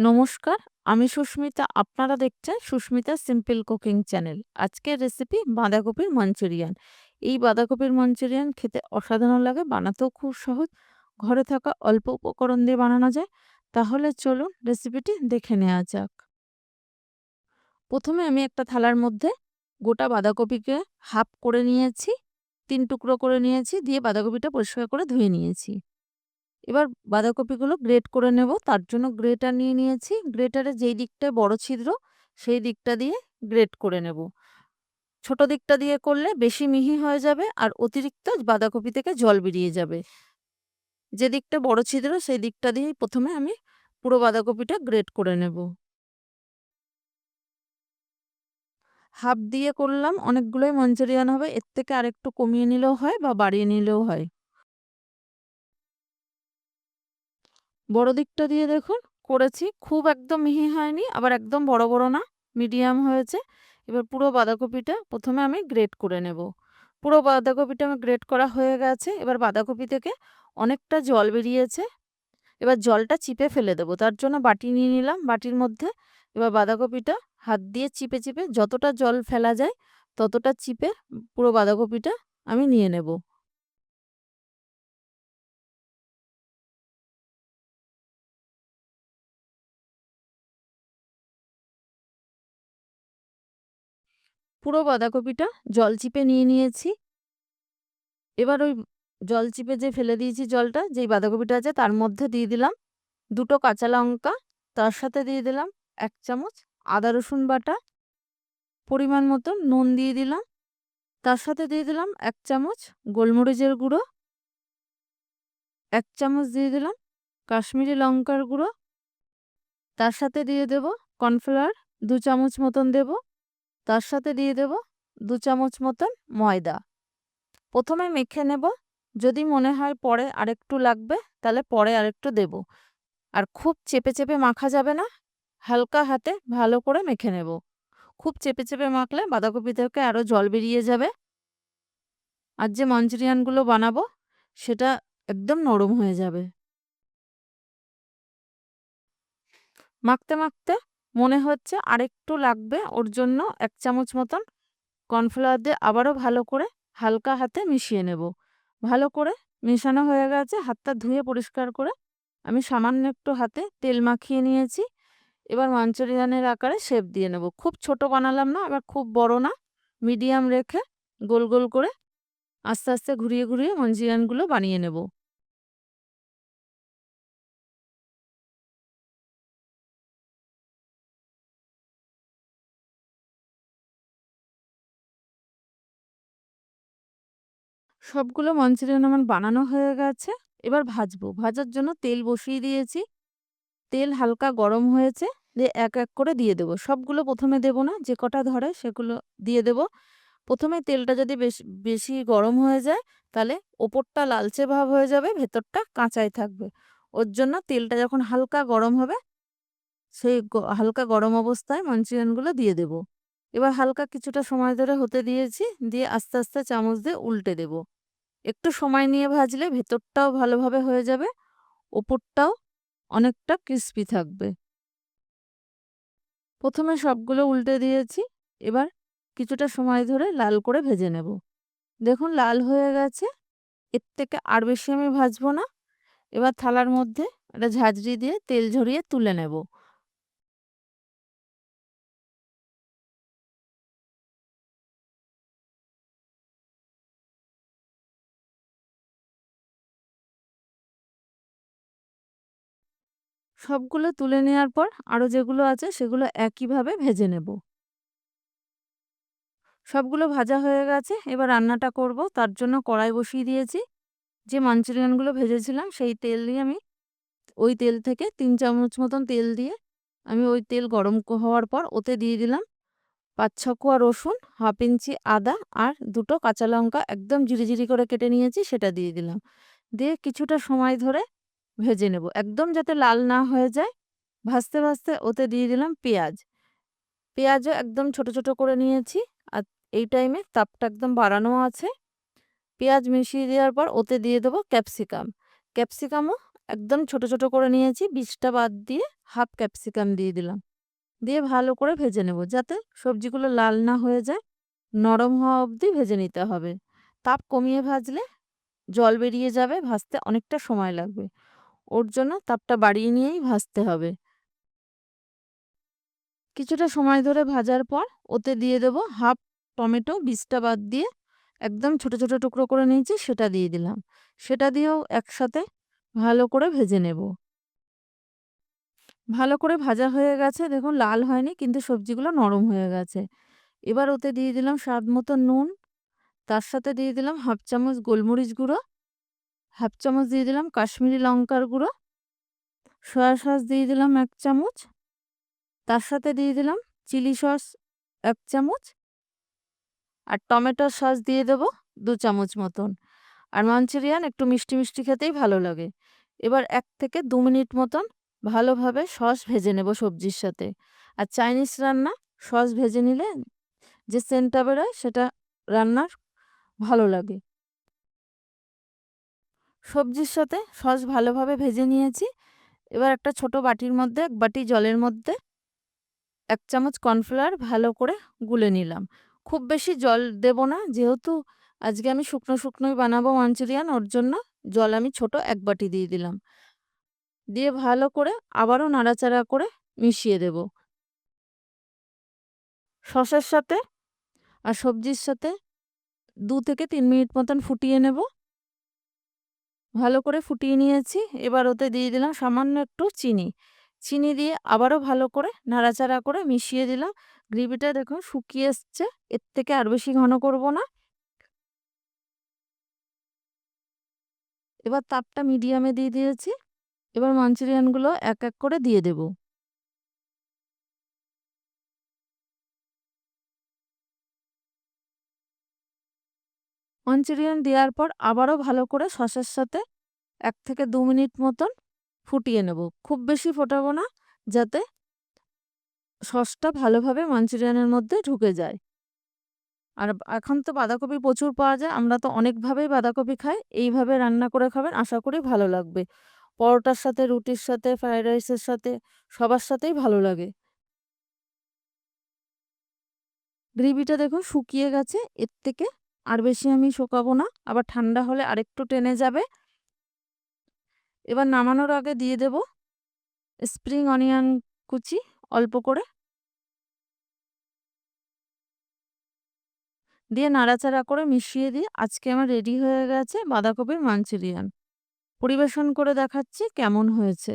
নমস্কার, আমি সুস্মিতা। আপনারা দেখছেন সুস্মিতা সিম্পল কুকিং চ্যানেল। আজকের রেসিপি বাঁধাকপির মাঞ্চুরিয়ান। এই বাঁধাকপির মাঞ্চুরিয়ান খেতে অসাধারণ লাগে, বানাতেও খুব সহজ। ঘরে থাকা অল্প উপকরণ দিয়ে বানানো যায়। তাহলে চলুন রেসিপিটি দেখে নেওয়া যাক। প্রথমে আমি একটা থালার মধ্যে গোটা বাঁধাকপিকে হাফ করে নিয়েছি, তিন টুকরো করে নিয়েছি, দিয়ে বাঁধাকপিটা পরিষ্কার করে ধুয়ে নিয়েছি। এবার বাঁধাকপিগুলো গ্রেট করে নেব। তার জন্য গ্রেটার নিয়ে নিয়েছি। গ্রেটারে যেই দিকটায় বড় ছিদ্র, সেই দিকটা দিয়ে গ্রেট করে নেব। ছোট দিকটা দিয়ে করলে বেশি মিহি হয়ে যাবে আর অতিরিক্ত বাঁধাকপি থেকে জল বেরিয়ে যাবে। যে দিকটা বড় ছিদ্র, সেই দিকটা দিয়েই প্রথমে আমি পুরো বাঁধাকপিটা গ্রেট করে নেব। হাফ দিয়ে করলাম, অনেকগুলোই মঞ্চুরিয়ান হবে। এর থেকে আরেকটু কমিয়ে নিলেও হয় বা বাড়িয়ে নিলেও হয়। বড় দিকটা দিয়ে দেখুন, করেছি। খুব একদম মিহি হয়নি, আবার একদম বড় বড় না, মিডিয়াম হয়েছে। এবার পুরো বাঁধাকপিটা প্রথমে আমি গ্রেট করে নেব। পুরো বাঁধাকপিটা আমার গ্রেট করা হয়ে গেছে। এবার বাঁধাকপি থেকে অনেকটা জল বেরিয়েছে। এবার জলটা চিপে ফেলে দেবো। তার জন্য বাটি নিয়ে নিলাম। বাটির মধ্যে এবার বাঁধাকপিটা হাত দিয়ে চিপে চিপে যতটা জল ফেলা যায়, ততটা চিপে পুরো বাঁধাকপিটা আমি নিয়ে নেব। পুরো বাঁধাকপিটা জল চিপে নিয়ে নিয়েছি। এবার ওই জল চিপে যে ফেলে দিয়েছি জলটা, যেই বাঁধাকপিটা আছে তার মধ্যে দিয়ে দিলাম দুটো কাঁচা লঙ্কা, তার সাথে দিয়ে দিলাম এক চামচ আদা রসুন বাটা, পরিমাণ মতো নুন দিয়ে দিলাম। তার সাথে দিয়ে দিলাম এক চামচ গোলমরিচের গুঁড়ো, এক চামচ দিয়ে দিলাম কাশ্মীরি লঙ্কার গুঁড়ো। তার সাথে দিয়ে দেব কর্নফ্লাওয়ার, দু চামচ মতন দেবো তার সাথে দিয়ে দেব দু চামচ মতন ময়দা। প্রথমে মেখে নেব। যদি মনে হয় পরে আরেকটু লাগবে, তাহলে পরে আরেকটু দেব। আর খুব চেপে চেপে মাখা যাবে না। হালকা হাতে ভালো করে মেখে নেব। খুব চেপে চেপে মাখলে বাঁধাকপি থেকে আরও জল বেরিয়ে যাবে। আর যে মঞ্চুরিয়ানগুলো বানাবো, সেটা একদম নরম হয়ে যাবে। মাখতে মাখতে মনে হচ্ছে আরেকটু লাগবে। ওর জন্য এক চামচ মতন কর্নফ্লাওয়ার দিয়ে আবারও ভালো করে হালকা হাতে মিশিয়ে নেব। ভালো করে মেশানো হয়ে গেছে, হাতটা ধুয়ে পরিষ্কার করে আমি সামান্য একটু হাতে তেল মাখিয়ে নিয়েছি। এবার মাঞ্চুরিয়ানের আকারে শেপ দিয়ে নেব। খুব ছোট বানালাম না আবার খুব বড় না, মিডিয়াম রেখে গোল গোল করে আস্তে আস্তে ঘুরিয়ে ঘুরিয়ে মাঞ্চুরিয়ানগুলো বানিয়ে নেব। সবগুলো মাঞ্চুরিয়ান আমার বানানো হয়ে গেছে। এবার ভাজবো। ভাজার জন্য তেল বসিয়ে দিয়েছি। তেল হালকা গরম হয়েছে। দিয়ে এক এক করে দিয়ে দেবো। সবগুলো প্রথমে দেব না, যে কটা ধরে সেগুলো দিয়ে দেব। প্রথমে তেলটা যদি বেশি বেশি গরম হয়ে যায়, তাহলে ওপরটা লালচে ভাব হয়ে যাবে, ভেতরটা কাঁচাই থাকবে। ওর জন্য তেলটা যখন হালকা গরম হবে, সেই হালকা গরম অবস্থায় মাঞ্চুরিয়ানগুলো দিয়ে দেব। এবার হালকা কিছুটা সময় ধরে হতে দিয়েছি, দিয়ে আস্তে আস্তে চামচ দিয়ে উল্টে দেব। একটু সময় নিয়ে ভাজলে ভেতরটাও ভালোভাবে হয়ে যাবে, ওপরটাও অনেকটা ক্রিস্পি থাকবে। প্রথমে সবগুলো উল্টে দিয়েছি, এবার কিছুটা সময় ধরে লাল করে ভেজে নেব। দেখুন, লাল হয়ে গেছে, এর থেকে আর বেশি আমি ভাজবো না। এবার থালার মধ্যে একটা ঝাঁঝরি দিয়ে তেল ঝরিয়ে তুলে নেব। সবগুলো তুলে নেওয়ার পর আরও যেগুলো আছে সেগুলো একইভাবে ভেজে নেব। সবগুলো ভাজা হয়ে গেছে, এবার রান্নাটা করব। তার জন্য কড়াই বসিয়ে দিয়েছি। যে মাঞ্চুরিয়ানগুলো ভেজেছিলাম সেই তেল দিয়ে আমি ওই তেল থেকে তিন চামচ মতন তেল দিয়ে আমি ওই তেল গরম হওয়ার পর ওতে দিয়ে দিলাম পাঁচ ছ কোয়া রসুন, হাফ ইঞ্চি আদা আর দুটো কাঁচা লঙ্কা একদম জিরি করে কেটে নিয়েছি সেটা দিয়ে দিলাম। দিয়ে কিছুটা সময় ধরে ভেজে নেব। একদম যাতে লাল না হয়ে যায়, ভাজতে ভাজতে ওতে দিয়ে দিলাম পেঁয়াজ। পেঁয়াজও একদম ছোট ছোট করে নিয়েছি আর এই টাইমে তাপটা একদম বাড়ানো আছে। পেঁয়াজ মিশিয়ে দেওয়ার পর ওতে দিয়ে দেবো ক্যাপসিকাম ক্যাপসিকামও একদম ছোট ছোট করে নিয়েছি, বীজটা বাদ দিয়ে হাফ ক্যাপসিকাম দিয়ে দিলাম। দিয়ে ভালো করে ভেজে নেব যাতে সবজিগুলো লাল না হয়ে যায়, নরম হওয়া অবধি ভেজে নিতে হবে। তাপ কমিয়ে ভাজলে জল বেরিয়ে যাবে, ভাজতে অনেকটা সময় লাগবে। ওর জন্য তাপটা বাড়িয়ে নিয়েই ভাজতে হবে। কিছুটা সময় ধরে ভাজার পর ওতে দিয়ে দেব হাফ টমেটো বীজটা বাদ দিয়ে একদম ছোট ছোট টুকরো করে নিয়েছি, সেটা দিয়ে দিলাম। সেটা দিয়েও একসাথে ভালো করে ভেজে নেব। ভালো করে ভাজা হয়ে গেছে, দেখুন লাল হয়নি, কিন্তু সবজিগুলো নরম হয়ে গেছে। এবার ওতে দিয়ে দিলাম স্বাদ মতো নুন, তার সাথে দিয়ে দিলাম হাফ চামচ গোলমরিচ গুঁড়ো হাফ চামচ দিয়ে দিলাম কাশ্মীরি লঙ্কার গুঁড়ো। সয়া সস দিয়ে দিলাম এক চামচ। তার সাথে দিয়ে দিলাম চিলি সস এক চামচ। আর টমেটো সস দিয়ে দেবো দু চামচ মতন। আর মাঞ্চুরিয়ান একটু মিষ্টি মিষ্টি খেতেই ভালো লাগে। এবার এক থেকে দু মিনিট মতন ভালোভাবে সস ভেজে নেব সবজির সাথে। আর চাইনিজ রান্না সস ভেজে নিলে যে সেন্টটা বেরোয় সেটা রান্নার ভালো লাগে। সবজির সাথে সস ভালোভাবে ভেজে নিয়েছি। এবার একটা ছোট বাটির মধ্যে এক বাটি জলের মধ্যে এক চামচ কর্নফ্লাওয়ার ভালো করে গুলে নিলাম। খুব বেশি জল দেব না, যেহেতু আজকে আমি শুকনো শুকনোই বানাবো মাঞ্চুরিয়ান, ওর জন্য জল আমি ছোট এক বাটি দিয়ে দিলাম। দিয়ে ভালো করে আবারও নাড়াচাড়া করে মিশিয়ে দেব। সসের সাথে আর সবজির সাথে দু থেকে তিন মিনিট মতন ফুটিয়ে নেব। ভালো করে ফুটিয়ে নিয়েছি। এবার ওতে দিয়ে দিলাম সামান্য একটু চিনি। চিনি দিয়ে আবারও ভালো করে নাড়াচাড়া করে মিশিয়ে দিলাম। গ্রেভিটা দেখুন শুকিয়ে এসছে। এর থেকে আর বেশি ঘন করব না। এবার তাপটা মিডিয়ামে দিয়ে দিয়েছি। এবার মাঞ্চুরিয়ানগুলো এক এক করে দিয়ে দেব। মাঞ্চুরিয়ান দেওয়ার পর আবারও ভালো করে সসের সাথে এক থেকে দু মিনিট মতন ফুটিয়ে নেব। খুব বেশি ফোটাবো না, যাতে সসটা ভালোভাবে মাঞ্চুরিয়ানের মধ্যে ঢুকে যায়। আর এখন তো বাঁধাকপি প্রচুর পাওয়া যায়, আমরা তো অনেকভাবেই বাঁধাকপি খাই, এইভাবে রান্না করে খাবেন, আশা করি ভালো লাগবে। পরোটার সাথে, রুটির সাথে ফ্রাইড রাইসের সাথে, সবার সাথেই ভালো লাগে। গ্রেভিটা দেখুন শুকিয়ে গেছে, এর থেকে আর বেশি আমি শুকাবো না, আবার ঠান্ডা হলে আরেকটু টেনে যাবে। এবার নামানোর আগে দিয়ে দেব স্প্রিং অনিয়ন কুচি অল্প করে। দিয়ে নাড়াচাড়া করে মিশিয়ে দিয়ে, আজকে আমার রেডি হয়ে গেছে বাঁধাকপির মাঞ্চুরিয়ান। পরিবেশন করে দেখাচ্ছি কেমন হয়েছে।